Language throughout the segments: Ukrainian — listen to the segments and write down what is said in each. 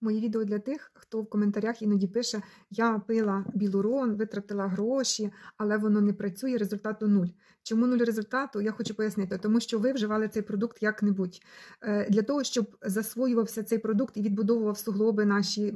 Мої відео для тих, хто в коментарях іноді пише: Я пила білурон, витратила гроші, але воно не працює, результату нуль. Чому нуль результату? Я хочу пояснити, тому що ви вживали цей продукт як-небудь. Е, Для того, щоб засвоювався цей продукт і відбудовував суглоби наші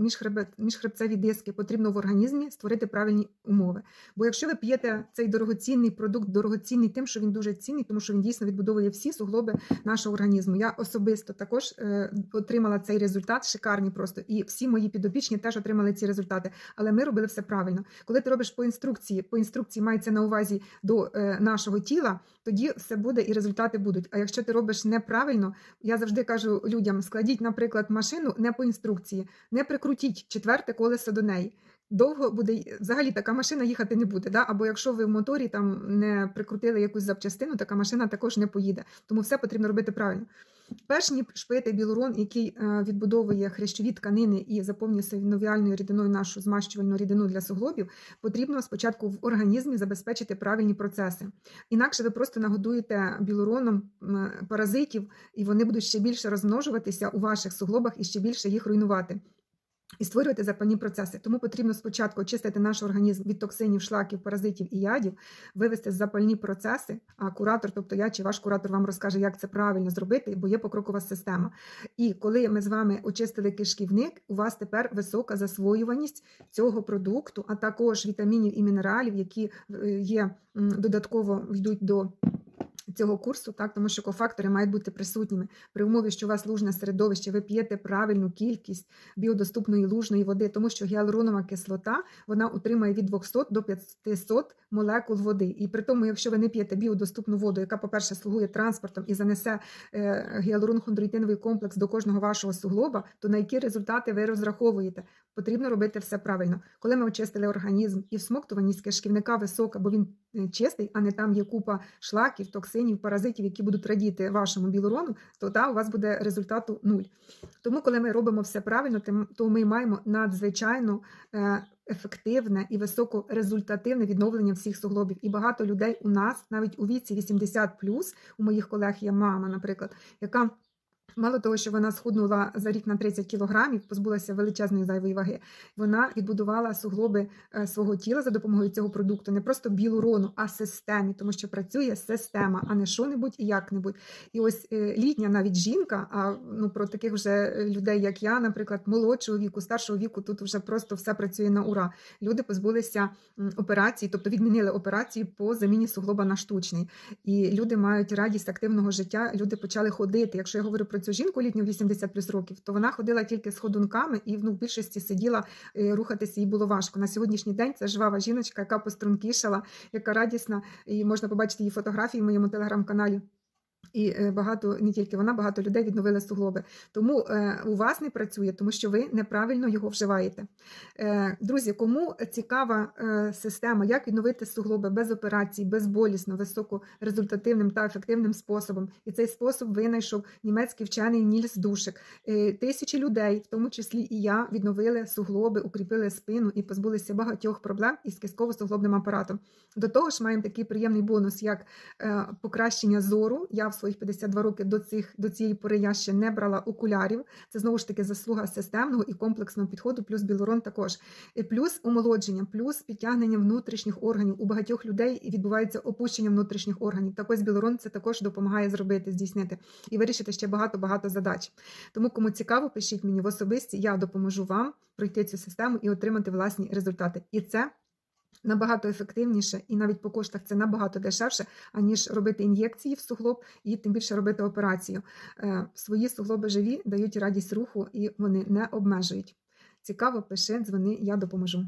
міжхребцеві диски, потрібно в організмі створити правильні умови. Бо якщо ви п'єте цей дорогоцінний продукт, дорогоцінний тим, що він дуже цінний, тому що він дійсно відбудовує всі суглоби нашого організму. Я особисто також е, отримала цей результат, шикарні просто. І всі мої підопічні теж отримали ці результати. Але ми робили все правильно. Коли ти робиш по інструкції, по інструкції мається на увазі до е, нашого тіла, тоді все буде і результати будуть. А якщо ти робиш неправильно, я завжди кажу людям: складіть, наприклад, машину не по інструкції, не прикрутіть четверте колесо до неї. Довго буде взагалі така машина їхати не буде. Да? Або якщо ви в моторі там не прикрутили якусь запчастину, така машина також не поїде. Тому все потрібно робити правильно. Перш ніж пити білурон, який е, відбудовує хрящові тканини і заповнює синовіальною рідиною нашу змащувальну рідину для суглобів, потрібно спочатку в організмі забезпечити правильні процеси. Інакше ви просто нагодуєте білуроном паразитів, і вони будуть ще більше розмножуватися у ваших суглобах і ще більше їх руйнувати. І створювати запальні процеси. Тому потрібно спочатку очистити наш організм від токсинів, шлаків, паразитів і ядів, вивести запальні процеси. А куратор, тобто я чи ваш куратор, вам розкаже, як це правильно зробити, бо є покрокова система. І коли ми з вами очистили кишківник, у вас тепер висока засвоюваність цього продукту, а також вітамінів і мінералів, які е, є додатково йдуть до. Цього курсу, так, тому що кофактори мають бути присутніми при умові, що у вас лужне середовище, ви п'єте правильну кількість біодоступної лужної води, тому що гіалуронова кислота вона утримує від 200 до 500 молекул води. І при тому, якщо ви не п'єте біодоступну воду, яка, по-перше, слугує транспортом і занесе е, гіалурон-хондроїтиновий комплекс до кожного вашого суглоба, то на які результати ви розраховуєте? Потрібно робити все правильно. Коли ми очистили організм і всмоктуваність кишківника висока, бо він чистий, а не там є купа шлаків, токсинів, паразитів, які будуть радіти вашому білурону, то та у вас буде результату нуль. Тому, коли ми робимо все правильно, то ми маємо надзвичайно е, ефективне і високорезультативне відновлення всіх суглобів. І багато людей у нас, навіть у віці 80 у моїх колег є мама, наприклад, яка. Мало того, що вона схуднула за рік на 30 кілограмів, позбулася величезної зайвої ваги. Вона відбудувала суглоби е, свого тіла за допомогою цього продукту, не просто білурону, а системі, тому що працює система, а не що-небудь і як-небудь. І ось е, літня навіть жінка, а ну про таких вже людей, як я, наприклад, молодшого віку, старшого віку, тут вже просто все працює на ура. Люди позбулися операції, тобто відмінили операції по заміні суглоба на штучний. І люди мають радість активного життя. Люди почали ходити. Якщо я говорю про цю жінку літню 80 плюс років, то вона ходила тільки з ходунками і ну, в більшості сиділа, е, рухатися їй було важко. На сьогоднішній день це жвава жіночка, яка пострункішала, яка радісна, і можна побачити її фотографії в моєму телеграм-каналі. І е, багато не тільки вона, багато людей відновили суглоби. Тому е, у вас не працює, тому що ви неправильно його вживаєте. Е, друзі, кому цікава система, як відновити суглоби без операцій, безболісно, високорезультативним та ефективним способом. І цей спосіб винайшов німецький вчений Нільс Душик. Тисячі людей, в тому числі і я, відновили суглоби, укріпили спину і позбулися багатьох проблем із кістково-суглобним апаратом. До того ж, маємо такий приємний бонус, як покращення зору. Я в своїх 52 роки до цих до цієї пори я ще не брала окулярів. Це знову ж таки заслуга системного і комплексного підходу, плюс білорон також. І плюс омолодження, плюс підтягнення внутрішніх органів. У багатьох людей відбувається опущення внутрішніх органів. Так ось білорон це також допомагає зробити, здійснити і вирішити ще багато-багато задач. Тому, кому цікаво, пишіть мені в особисті, я допоможу вам пройти цю систему і отримати власні результати. І це набагато ефективніше, і навіть по коштах це набагато дешевше, аніж робити ін'єкції в суглоб і тим більше робити операцію. Е, Свої суглоби живі дають радість руху і вони не обмежують. Цікаво, пиши, дзвони, я допоможу.